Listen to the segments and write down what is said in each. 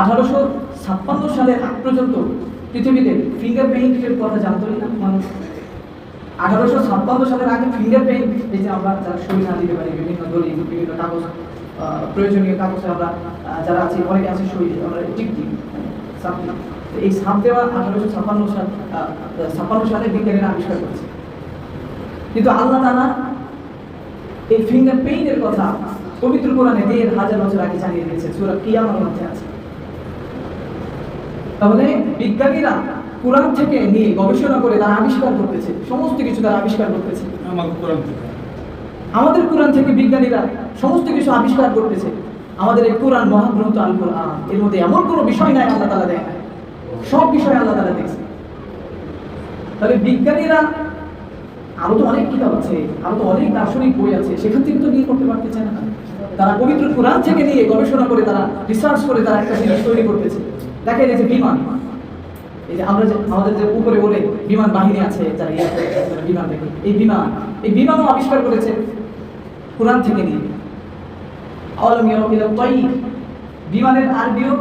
আঠারোশো ছাপ্পান্ন সালের আগ পর্যন্ত পৃথিবীতে ফিঙ্গার প্রিন্টের কথা জানতোই না মানুষ আঠারোশো ছাপ্পান্ন সালের আগে ফিঙ্গার প্রিন্ট এই যে আমরা যারা না দিতে পারি, বিভিন্ন দলিল, বিভিন্ন কাগজ প্রয়োজনীয় কাগজে আমরা যারা আছি, অনেকে আছে সই, আমরা টিক দিই দিই। এই ছাপ দেওয়া আঠারোশো ছাপ্পান্ন সাল ছাপ্পান্ন সালে বিজ্ঞানীরা আবিষ্কার করেছে। কিন্তু আল্লাহ তালা এই ফিঙ্গার প্রিন্টের কথা পবিত্র কোরআনে দেড় হাজার বছর আগে জানিয়ে দিয়েছে, সুরা কিয়ামার মধ্যে আছে। তাহলে বিজ্ঞানীরা কোরআন থেকে নিয়ে গবেষণা করে তারা আবিষ্কার করতেছে। সমস্ত কিছু তারা আবিষ্কার করতেছে। আমাদের কোরআন থেকে। বিজ্ঞানীরা সমস্ত কিছু আবিষ্কার করতেছে। আমাদের এই কোরআন মহাগ্রন্থ আল কোরআন এর মধ্যে এমন কোনো বিষয় নাই আল্লাহ তালা দেয় সব বিষয় আল্লাহ তালা দেখছে। তাহলে বিজ্ঞানীরা আরও তো অনেক কিতাব আছে আরও তো অনেক দার্শনিক বই আছে সেখান থেকে তো নিয়ে করতে পারতেছে না। তারা পবিত্র কোরআন থেকে নিয়ে গবেষণা করে তারা রিসার্চ করে তারা একটা জিনিস তৈরি করতেছে। দেখেন এই বিমান। এই যে আমরা যে আমাদের যে উপরে ওরে বিমান বাহিনী আছে, যারা বিমান দেখে, এই বিমান, এই বিমানও আবিষ্কার করেছে কোরআন থেকে নিয়ে। আওয়ালাম ইয়ারাউ ইলা তাইর বিমানের আরবিও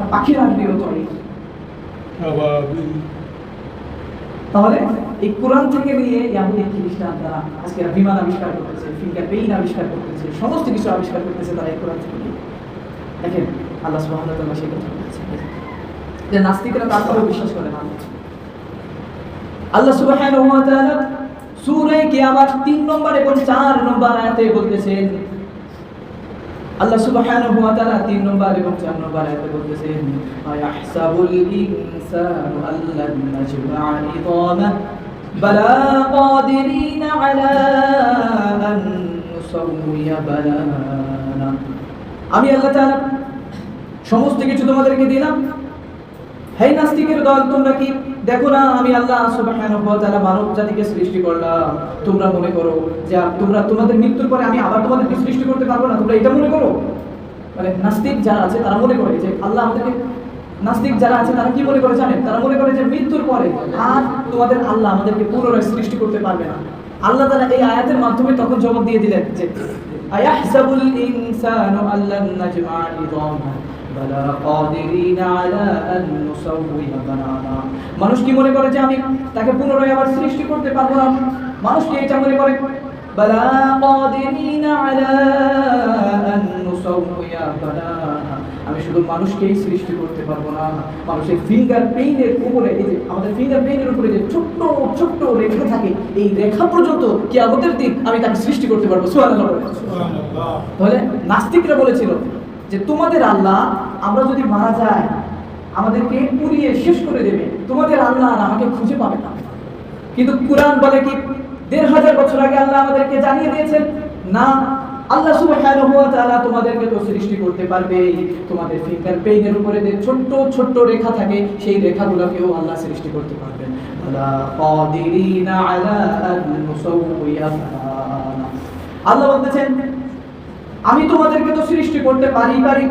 আর পাখির আরবিও আবার তাহলে এই কোরআন থেকে নিয়ে ইয়াহুদি খ্রিস্টান তারা আজকে বিমান আবিষ্কার করতেছে, ফিঙ্গার পেইন আবিষ্কার করতেছে, সমস্ত কিছু আবিষ্কার করতেছে তারা এই কোরআন থেকে। দেখেন আল্লাহ সুহামতাল্লাহ যে নাস্তিকরা তারপরে বিশ্বাস করে না। আল্লাহ সুবাহ সুরে কিয়ামাত তিন নম্বর এবং চার নম্বর আয়াতে বলতেছেন, আল্লাহ সুবহানাহু ওয়া তাআলা তিন নম্বর এবং চার নম্বর আয়াতে বলতেছেন, আয়াহসাবুল ইনসানু আল্লান নাজমা ইদামা বালা কাদিরিন আলা আন নুসাউয়া বানানা আমি আল্লাহ তাআলা সমস্ত কিছু তোমাদেরকে দিলাম। হে নাস্তিকের দল, তোমরা কি? দেখো না, আমি আল্লাহ সুবহানাহু ওয়া মানব জাতিকে সৃষ্টি করলাম। তোমরা মনে করো যে তোমরা তোমাদের মৃত্যুর পরে আমি আবার তোমাদেরকে সৃষ্টি করতে পারব না, তোমরা এটা মনে করো? মানে নাস্তিক যারা আছে, তারা মনে করে যে আল্লাহ আমাদেরকে নাস্তিক যারা আছে, তারা কি মনে করে জানেন? তারা মনে করে যে মৃত্যুর পরে আর তোমাদের আল্লাহ আমাদেরকে পুনরায় সৃষ্টি করতে পারবে না। আল্লাহ তাআলা এই আয়াতের মাধ্যমে তখন জবাব দিয়ে দিলেন যে, আয়াহসাবুল ইনসানু আল্লান নাজমা ইদামা? আলা আন নুসাউই বানানা মানুষ কি মনে করে যে আমি তাকে পুনরায় আবার সৃষ্টি করতে পারব না? মানুষ কি এটা মনে করে? আলা আন নুসাউই বানানা আমি শুধু মানুষকেই সৃষ্টি করতে পারব না। মানুষের ফিঙ্গার পেইনের উপরে এই যে আমাদের ফিঙ্গার পেইনের উপরে যে ছোট্ট ছোট্ট রেখা থাকে এই রেখা পর্যন্ত কি আমাদের দিন আমি তাকে সৃষ্টি করতে পারব। বলে। তাহলে নাস্তিকরা বলেছিল যে তোমাদের আল্লাহ আমরা যদি মারা যাই, আমাদেরকে পুড়িয়ে শেষ করে দেবে। তোমাদের আল্লাহ আর আমাকে খুঁজে পাবে না। কিন্তু কোরআন বলে কি, দেড় হাজার বছর আগে আল্লাহ আমাদেরকে জানিয়ে দিয়েছেন, না, আল্লাহ সুবহানাহু ওয়া তাআলা তোমাদেরকে তো সৃষ্টি করতে পারবে। তোমাদের ফিঙ্গার পেইনের উপরে যে ছোট্ট ছোট্ট রেখা থাকে, সেই রেখাগুলোকেও আল্লাহ সৃষ্টি করতে পারবেন। আলা কাদিরিনা আলা আন নুসাউইয়া বানানা। আল্লাহ বলতেছেন আমি তোমাদেরকে তো সৃষ্টি করতে পারি পারি।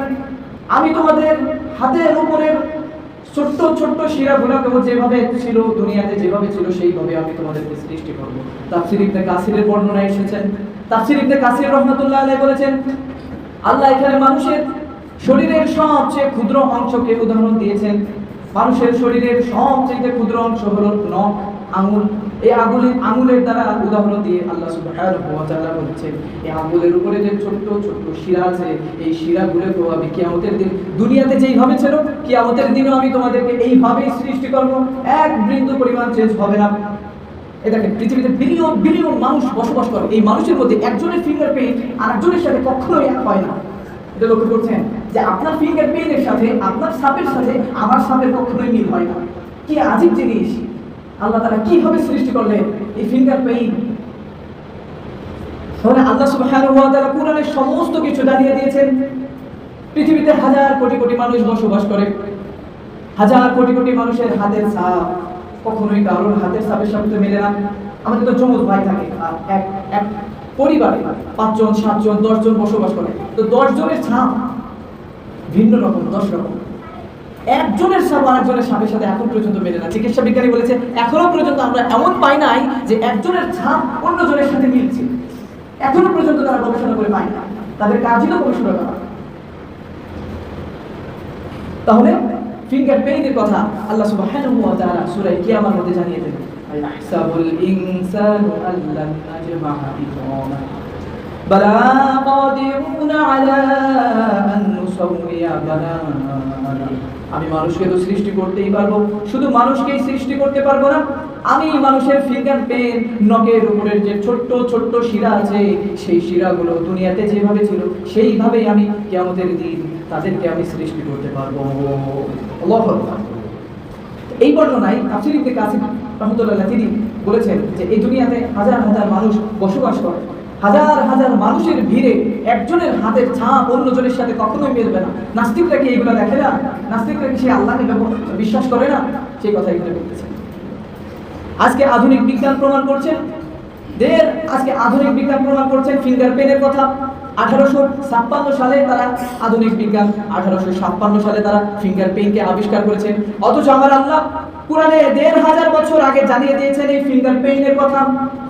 আমি তোমাদের হাতের উপরে ছোট্ট ছোট্ট শিরাগুলোকেও যেভাবে ছিল, দুনিয়াতে যেভাবে ছিল, সেইভাবে আমি তোমাদেরকে সৃষ্টি করব। তাফসির ইবনে কাসিরের বর্ণনা এসেছেন তাফসির ইবনে কাসির রহমাতুল্লাহ আলাইহি বলেছেন, আল্লাহ এখানে মানুষের শরীরের সবচেয়ে ক্ষুদ্র অংশকে উদাহরণ দিয়েছেন। মানুষের শরীরের সবচেয়ে ক্ষুদ্র অংশ হলো নখ, আঙুল এই আঙুলের আঙুলের দ্বারা উদাহরণ দিয়ে আল্লাহ ওয়া বলছেন, এই আঙুলের উপরে যে ছোট্ট ছোট্ট শিরা আছে, এই শিরাগুলোকে আমি কিয়ামতের দিন দুনিয়াতে যেইভাবে ছিল কিয়ামতের দিনও আমি তোমাদেরকে এইভাবেই সৃষ্টি করব। এক বিন্দু পরিমাণ চেঞ্জ হবে না। দেখেন, পৃথিবীতে বিলিয়ন বিলিয়ন মানুষ বসবাস করে। এই মানুষের মধ্যে একজনের ফিঙ্গার প্রিন্ট আর একজনের সাথে কখনোই এক হয় না। এটা লক্ষ্য করছেন যে আপনার ফিঙ্গার প্রিন্টের সাথে, আপনার সাপের সাথে, আমার সাপের কখনোই মিল হয় না। কি আজীব জিনিস। আল্লাহ তারা কীভাবে সৃষ্টি করলেন? এই ফিঙ্গার প্রিন্ট তাহলে আল্লাহ সুবহানাহু ওয়া তাআলা কোরআনের সমস্ত কিছু জানিয়ে দিয়েছেন। পৃথিবীতে হাজার কোটি কোটি মানুষ বসবাস করে। হাজার কোটি কোটি মানুষের হাতের ছাপ। কখনোই কারোর হাতের ছাপের সাথে মেলে না। আমাদের তো যমজ ভাই থাকে। আর এক এক পরিবারে পাঁচজন, সাতজন, দশজন বসবাস করে। তো দশজনের ছাপ ভিন্ন রকম, দশ রকম। একজনের ছাপ আরেকজনের সাপের সাথে এখন পর্যন্ত মেলে না। চিকিৎসা বিজ্ঞানী বলেছে এখনও পর্যন্ত আমরা এমন পাই নাই যে একজনের ছাপ অন্যজনের সাথে মিলছে। এখনও পর্যন্ত তারা গবেষণা করে পায় না তাদের কাজই তো গবেষণা করা। তাহলে ফিঙ্গার পেইনের কথা আল্লাহ সুবহানাহু ওয়া তাআলা সূরা কিয়ামার মধ্যে জানিয়ে দেন আইহাসাবুল ইনসানু আল্লান নাজমা'a ইযামা বালা কাদিরুনা আলা আন আমি মানুষকে তো সৃষ্টি করতেই পারব। শুধু মানুষকেই সৃষ্টি করতে পারব না, আমি মানুষের ফিঙ্গার পেন নখের উপরের যে ছোট্ট ছোট্ট শিরা আছে, সেই শিরাগুলো দুনিয়াতে যেভাবে ছিল, সেইভাবেই আমি কিয়ামতের দিন তাদেরকে আমি সৃষ্টি করতে পারব। এই বর্ণনায় তাফসীর ইবনে কাসিম রহমাতুল্লাহ তিনি বলেছেন যে এই দুনিয়াতে হাজার হাজার মানুষ বসবাস করে। হাজার হাজার মানুষের ভিড়ে একজনের হাতের ছাপ অন্যজনের সাথে কখনোই মিলবে না। নাস্তিকরা কি এগুলো দেখে না? নাস্তিকরা কি সে আল্লাহকে বিশ্বাস করে না? সেই কথা এখানে বলতেছেন আজকে আধুনিক বিজ্ঞান প্রমাণ করছেন দের আজকে আধুনিক বিজ্ঞান প্রমাণ করছেন ফিঙ্গার পেনের কথা। আঠারোশো ছাপ্পান্ন সালে তারা আধুনিক বিজ্ঞান আঠারোশো ছাপ্পান্ন সালে তারা ফিঙ্গার পেনকে আবিষ্কার করেছেন অথচ আমার আল্লাহ কোরআনে দেড় হাজার বছর আগে জানিয়ে দিয়েছেন এই ফিঙ্গার পেইনের কথা।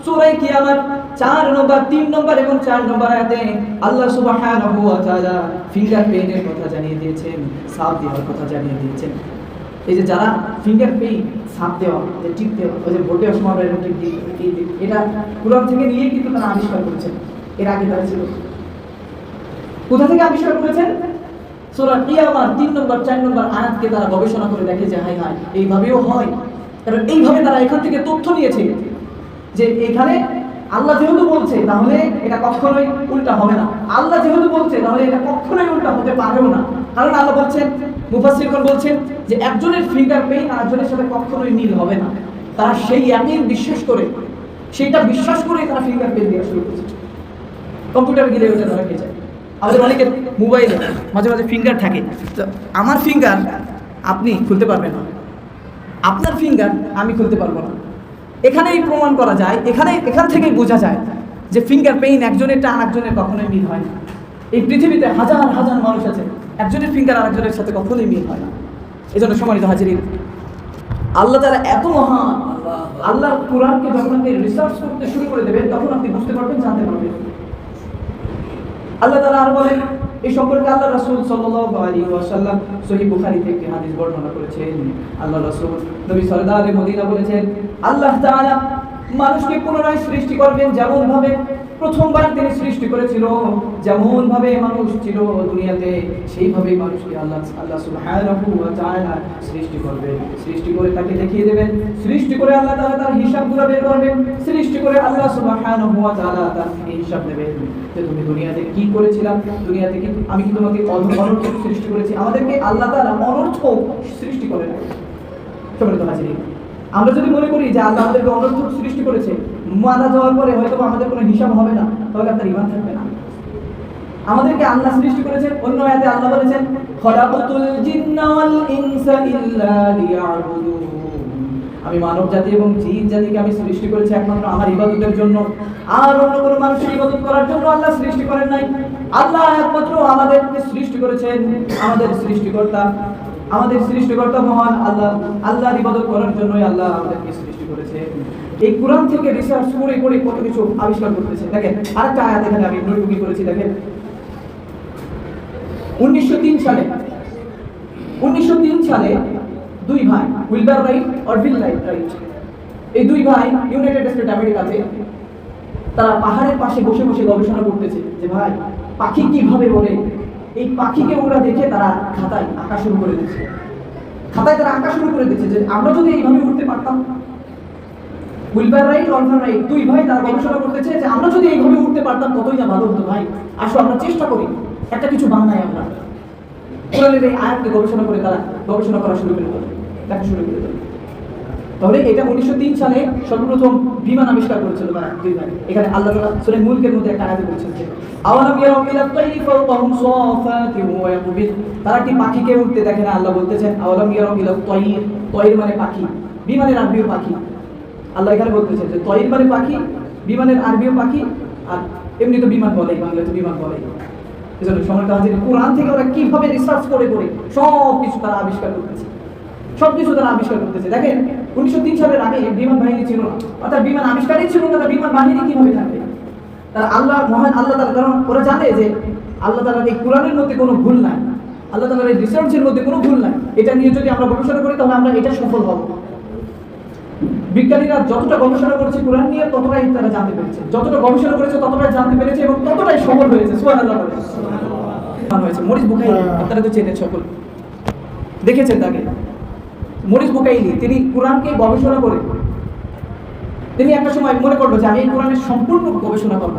সূরা কিয়ামত চার নম্বর, তিন নম্বর এবং চার নম্বর আয়াতে আল্লাহ সুবহানাহু ওয়া তাআলা ফিঙ্গার পেইনের কথা জানিয়ে দিয়েছেন সাপ দেওয়ার কথা জানিয়ে দিয়েছেন। এই যে যারা ফিঙ্গার পেইন সাপ দেওয়া, যে টিপ দেওয়া, ওই যে ভোট সময় এরকম টিপ এটা কোরআন থেকে নিয়ে কিন্তু তারা আবিষ্কার করেছেন। এর আগে তারা ছিল। কোথা থেকে আবিষ্কার করেছেন? সূরা কিয়ামার তিন নম্বর, চার নম্বর আয়াতকে তারা গবেষণা করে দেখে যে হাই হাই এইভাবেও হয়। কারণ এইভাবে তারা এখান থেকে তথ্য নিয়েছে যে, এখানে আল্লাহ যেহেতু বলছে, তাহলে এটা কখনোই উল্টা হবে না। আল্লাহ যেহেতু বলছে, তাহলে এটা কখনোই উল্টা হতে পারেও না। কারণ আল্লাহ বলছেন মুফাসসিরগণ বলছেন যে, একজনের ফিঙ্গার পেইন আরেকজনের সাথে কখনোই মিল হবে না। তারা সেই একই বিশ্বাস করে, সেইটা বিশ্বাস করে তারা ফিঙ্গার পেইন দেওয়া শুরু করেছে। কম্পিউটার গিলে ওটা ধরা খেয়ে যায়। আমাদের অনেকের মোবাইলে মাঝে মাঝে ফিঙ্গার থাকে। তো আমার ফিঙ্গার আপনি খুলতে পারবেন না। আপনার ফিঙ্গার আমি খুলতে পারব না। এখানেই প্রমাণ করা যায়, এখানে, এখান থেকেই বোঝা যায় যে ফিঙ্গার পেইন একজনেরটা আর একজনের কখনোই মিল হয় না। এই পৃথিবীতে হাজার হাজার মানুষ আছে, একজনের ফিঙ্গার আরেকজনের সাথে কখনোই মিল হয় না। এই জন্য সম্মানিত হাজির আল্লাহ তারা এত মহান, আল্লাহ কোরআনকে যখন আপনি রিসার্চ করতে শুরু করে দেবেন, তখন আপনি বুঝতে পারবেন, জানতে পারবেন। আল্লাহ তাআলা আর বলেন, এই সম্পর্কে আল্লাহ রাসুল সাল্লাল্লাহু আলাইহি ওয়াসাল্লাম থেকে বুখারীতে একটি হাদিস বর্ণনা করেছেন। আল্লাহ রাসুল নবী সরদার মদিনা বলেছেন, আল্লাহ তাআলা মানুষকে পুনরায় সৃষ্টি করবেন যেমন ভাবে প্রথমবার তিনি সৃষ্টি করেছিল যেমন ভাবে মানুষ ছিল দুনিয়াতে সেইভাবে মানুষকে আল্লাহ আল্লাহ সুবহানাহু ওয়া তাআলা সৃষ্টি করবেন। সৃষ্টি করে তাকে দেখিয়ে দেবেন, সৃষ্টি করে আল্লাহ তাআলা তার হিসাব হিসাবগুলো বের করবেন, সৃষ্টি করে আল্লাহ সুবহানাহু ওয়া তাআলা তার হিসাব নেবেন যে তুমি দুনিয়াতে কি করেছিলাম দুনিয়াতে কি, আমি কি তোমাকে অন- অনর্থক সৃষ্টি করেছি? আমাদেরকে আল্লাহ তাআলা অনর্থক সৃষ্টি করে সম্মানিত আমরা যদি মনে করি যে আল্লাহ আমাদেরকে অনর্থক সৃষ্টি করেছে মারা যাওয়ার পরে হয়তো আমাদের কোনো হিসাব হবে না তাহলে আপনার ইমান থাকবে না। আমাদেরকে আল্লাহ সৃষ্টি করেছেন, অন্য আয়াতে আল্লাহ বলেছেন, খলাকাতুল জিন্না ওয়াল ইনসা ইল্লা লিয়াবুদুন। আমি মানব জাতি এবং জিন জাতিকে আমি সৃষ্টি করেছি একমাত্র আমার ইবাদতের জন্য। আর অন্য কোনো মানুষের ইবাদত করার জন্য আল্লাহ সৃষ্টি করেন নাই। আল্লাহ একমাত্র আমাদেরকে সৃষ্টি করেছেন, আমাদের সৃষ্টিকর্তা। আমাদের সৃষ্টিকর্তা মহান আল্লাহ, আল্লাহর ইবাদত করার জন্যই আল্লাহ আমাদেরকে সৃষ্টি করেছে এই কোরআন থেকে রিসার্চ করে করে কত কিছু আবিষ্কার করতেছে দেখেন, আরেকটা আয়াত এখানে আমি নোটবুকি করেছি, দেখেন। উনিশশো সালে উনিশশো সালে দুই ভাই, উইলবার রাইট আর বিল রাইট রাইট। এই দুই ভাই ইউনাইটেড স্টেট আমেরিকাতে তারা পাহাড়ের পাশে বসে বসে গবেষণা করতেছে যে, ভাই, পাখি কীভাবে বলে? এই পাখিকে ওরা দেখে তারা খাতায় আঁকা শুরু করে দিচ্ছে। খাতায় তারা আঁকা শুরু করে দিচ্ছে যে, আমরা যদি এইভাবে উঠতে পারতাম উইলবার রাইট রাইট, দুই ভাই তারা গবেষণা যে আমরা যদি এইভাবে উঠতে পারতাম কতই না ভালো হতো ভাই। আসো, আমরা চেষ্টা করি। একটা কিছু আমরা। কোরআনের এই আয়াতকে গবেষণা করে তারা গবেষণা করা শুরু করে শুরু করে তাহলে এটা উনিশশো তিন সালে সর্বপ্রথম বিমান আবিষ্কার করেছিল তারা, দুই ভাই। এখানে আল্লাহ তাআলা সূরা মুলকের মধ্যে একটা আয়াত বলেছেন যে, আওয়ালাম ইয়ারাউ ইয়াকবিদ তারা কি পাখিকে উঠতে দেখে না? আল্লাহ বলতেছেন, আওয়ালাম ইয়ারাউ ইলা তাইর তাইর মানে পাখি। বিমানের আরবিও পাখি আল্লাহ এখানে বলতেছেন যে তৈর মানে পাখি, বিমানের আরবিও পাখি, আর এমনি তো বিমান বলে বাংলাতে বিমান বলে এজন্য কোরআন থেকে ওরা কীভাবে রিসার্চ করে করে সব কিছু তারা আবিষ্কার করতেছে। সব কিছু তারা আবিষ্কার করতেছে। দেখেন, উনিশশো তিন সালের আগে বিমান বাহিনী ছিল অর্থাৎ বিমান আবিষ্কারই ছিল না বিমান বাহিনী কীভাবে থাকবে? তারা আল্লাহ, মহান আল্লাহ তালা কারণ ওরা জানে যে আল্লাহ তালার এই কোরআনের মধ্যে কোনো ভুল নাই। আল্লাহ তালার এই রিসার্চের মধ্যে কোনো ভুল নাই। এটা নিয়ে যদি আমরা গবেষণা করি, তাহলে আমরা এটা সফল হব। বিজ্ঞানীরা যতটা গবেষণা করেছে কোরআন নিয়ে ততটাই তারা জানতে পেরেছে। যতটা গবেষণা করেছে ততটাই জানতে পেরেছে এবং ততটাই সফল হয়েছে। সুবহান আল্লাহ হয়েছে। মরিস বুকাই আপনারা তো চেনেন সকল। দেখেছেন তাকে? মরিস বুকাইলি তিনি কোরআনকে গবেষণা করে তিনি একটা সময় মনে করল যে আমি এই কোরআনের সম্পূর্ণ গবেষণা করব।